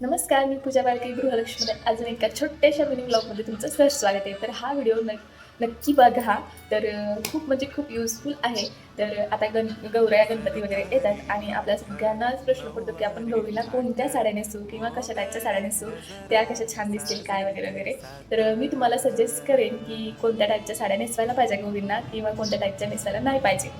नमस्कार मी पूजा बालके गृहलक्ष्मी अजून एका छोट्याशा मिनी ब्लॉगमध्ये तुमचं सर स्वागत आहे. तर हा व्हिडिओ न नक्की बघा. तर खूप म्हणजे खूप युजफुल आहे. तर आता गण गौऱ्या गणपती वगैरे येतात आणि आपल्या सगळ्यांनाच प्रश्न पडतो की आपण गौरीला कोणत्या साड्या नेसू किंवा कशा टाईपच्या साड्या नेसू? त्या कशा छान दिसतील काय वगैरे वगैरे. तर मी तुम्हाला सजेस्ट करेन की कोणत्या टाईपच्या साड्या नेसवायला पाहिजे गौरींना किंवा कोणत्या टाईपच्या नेसवायला नाही पाहिजे.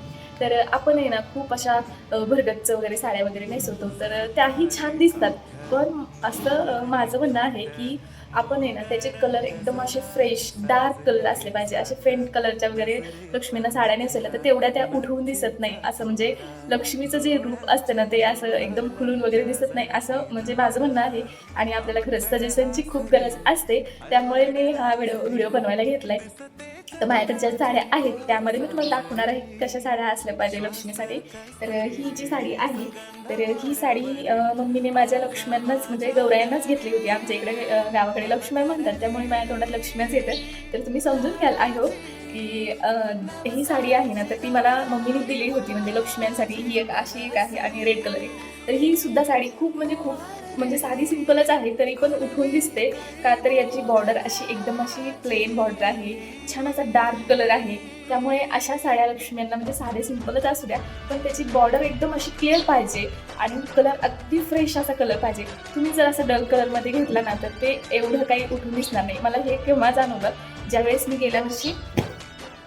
तर आपण आहे ना खूप अशा भरगच्च वगैरे साड्या वगैरे नेसवतो. तर त्याही छान दिसतात. पण असं माझं म्हणणं आहे की आपण आहे ना त्याचे कलर एकदम असे फ्रेश डार्क कलर असले पाहिजे. असे फेंट कलरच्या वगैरे लक्ष्मींना साड्या नेसवल्या तर तेवढ्या त्या उठवून दिसत नाही. असं म्हणजे लक्ष्मीचं जे रूप असतं ना ते असं एकदम खुलून वगैरे दिसत नाही. असं म्हणजे माझं म्हणणं आहे आणि आपल्याला खरंच सजेशनची खूप गरज असते. त्यामुळे मी हा व्हिडिओ व्हिडिओ बनवायला घेतला आहे तर माझ्याकडे ज्या साड्या आहेत त्यामध्ये मी तुम्हाला दाखवणार आहे कशा साड्या असल्या पाहिजे लक्ष्मीसाठी. तर ही जी साडी आहे तर ही साडी मम्मीने माझ्या लक्ष्म्यांनाच म्हणजे गौरायांनाच घेतली होती. आमच्या इकडे गावाकडे लक्ष्म्या म्हणतात त्यामुळे माझ्या तोंडात लक्ष्म्याच येतं. तर तुम्ही समजून घ्याल आय होप की ही साडी आहे ना तर ती मला मम्मीने दिली होती म्हणजे लक्ष्म्यांसाठी. ही एक अशी एक आहे आणि रेड कलर आहे तर ही सुद्धा साडी खूप म्हणजे खूप म्हणजे साधी सिंपलच आहे तरी पण उठून दिसते. का तर याची बॉर्डर अशी एकदम अशी प्लेन बॉर्डर आहे. छान असा डार्क कलर आहे. त्यामुळे अशा साड्या लक्ष्म्यांना म्हणजे साधे सिंपलच असू द्या पण त्याची बॉर्डर एकदम अशी क्लिअर पाहिजे आणि कलर अगदी फ्रेश असा कलर पाहिजे. तुम्ही जर असं डल कलरमध्ये घेतला ना तर ते एवढं काही उठून दिसणार नाही. मला हे केव्हा जाणवलं? ज्यावेळेस मी गेल्या वर्षी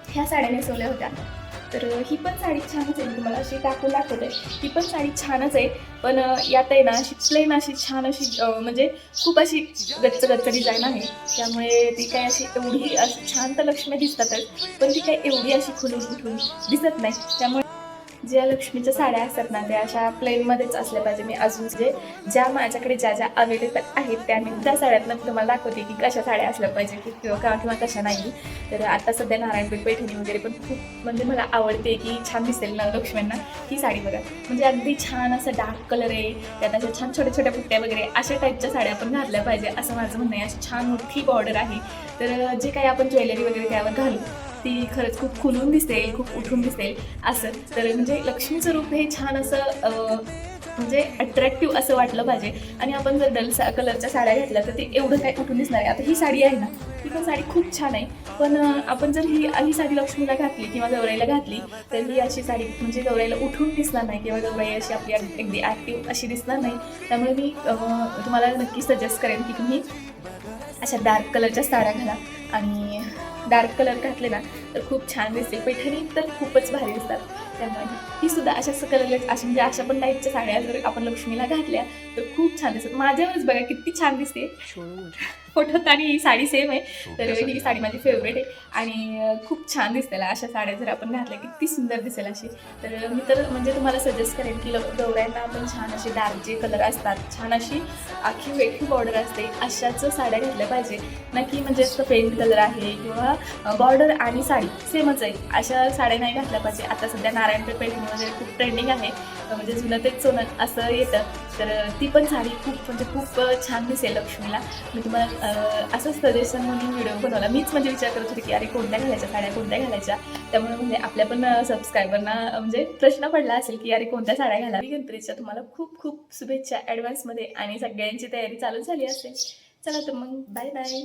ह्या साड्या नेसवल्या होत्या. तर ही पण साडी छानच आहे. म्हणजे मी तुम्हाला अशी दाखवून दाखवत. आहे ही पण साडी छानच आहे. पण यात आहे ना अशी प्लेन अशी छान अशी म्हणजे खूप अशी गच्च गच्च डिझाईन आहे. त्यामुळे ती काय अशी एवढी अशी छान तर लक्ष्मी दिसतातच पण ती काय एवढी अशी खुलून उठून दिसत नाही. त्यामुळे ज्या लक्ष्मीच्या साड्या असतात ना त्या अशा प्लेनमध्येच असल्या पाहिजे. मी अजून जे ज्या माझ्याकडे ज्या ज्या अवेलेबल आहेत त्या मी त्या साड्यातनं तुम्हाला दाखवते की कशा साड्या असल्या पाहिजे की किंवा का किंवा कशा नाही. तर आता सध्या नारायणपेठ पैठणी वगैरे पण खूप म्हणजे मला आवडते की छान दिसेल ना लक्ष्म्यांना ही साडी बघा. म्हणजे अगदी छान असं डार्क कलर आहे त्यात अशा छान छोट्या छोट्या पुट्ट्या वगैरे अशा टाईपच्या साड्या आपण घातल्या पाहिजे असं माझं म्हणणं आहे. अशी छान मोठी बॉर्डर आहे. तर जे काही आपण ज्वेलरी वगैरे त्यावर घालू ती खरंच खूप खुलून दिसेल खूप उठून दिसेल असं. तर म्हणजे लक्ष्मीचं रूप हे छान असं म्हणजे अट्रॅक्टिव्ह असं वाटलं पाहिजे. आणि आपण जर डल सा कलरच्या साड्या घातल्या तर ते एवढं काय उठून दिसणार आहे. आता ही साडी आहे ना ही पण साडी खूप छान आहे. पण आपण जर ही ही साडी लक्ष्मीला घातली किंवा गौराईला घातली तर ही अशी साडी म्हणजे गौराईला उठून दिसणार नाही किंवा गौराई अशी आपली अगदी ॲक्टिव्ह अशी दिसणार नाही. त्यामुळे मी तुम्हाला नक्की सजेस्ट करेन की तुम्ही अशा डार्क कलरच्या साड्या घाला. आणि डार्क कलर घातले ना तर खूप छान दिसते. पैठणी तर खूपच भारी दिसतात. त्यामुळे ही सुद्धा अशा कलर अशा म्हणजे अशा पण टाईपच्या साड्या जर आपण लक्ष्मीला घातल्या तर खूप छान दिसतात. माझ्यावरच बघा किती छान दिसते. फोटोत आणि ही साडी सेम आहे तर ही साडी माझी फेवरेट आहे. आणि खूप छान दिसतेला अशा साड्या जर आपण घातल्या किती सुंदर दिसेल अशी. तर मी तर म्हणजे तुम्हाला सजेस्ट करेन की गौऱ्यांना आपण छान असे डार्क जे कलर असतात छान अशी आखी वेगळी बॉर्डर असते अशाच साड्या घातल्या पाहिजे. ना की म्हणजे असं पेंट कलर आहे किंवा बॉर्डर आणि साडी सेमच आहे. अशा साड्या नाही घातल्या पाहिजे. आता सध्या नारायणपेठ पैठणी वगैरे खूप ट्रेंडिंग आहे. म्हणजे जुनं तेच सोनं असं येतं. तर ती पण साडी खूप म्हणजे खूप छान दिसेल लक्ष्मीला. मी तुम्हाला असंच असं सजेशन म्हणून व्हिडिओ बनवला. मीच म्हणजे विचार करत होते की अरे कोणत्या घालायच्या साड्या कोणत्या घालायच्या? त्यामुळे म्हणजे आपल्या पण सबस्क्रायबरना म्हणजे प्रश्न पडला असेल की अरे कोणत्या साड्या घाला गणपतीच्या तुम्हाला खूप खूप शुभेच्छा ॲडव्हान्समध्ये आणि सगळ्यांची तयारी चालू झाली असेल. चला तर मग बाय बाय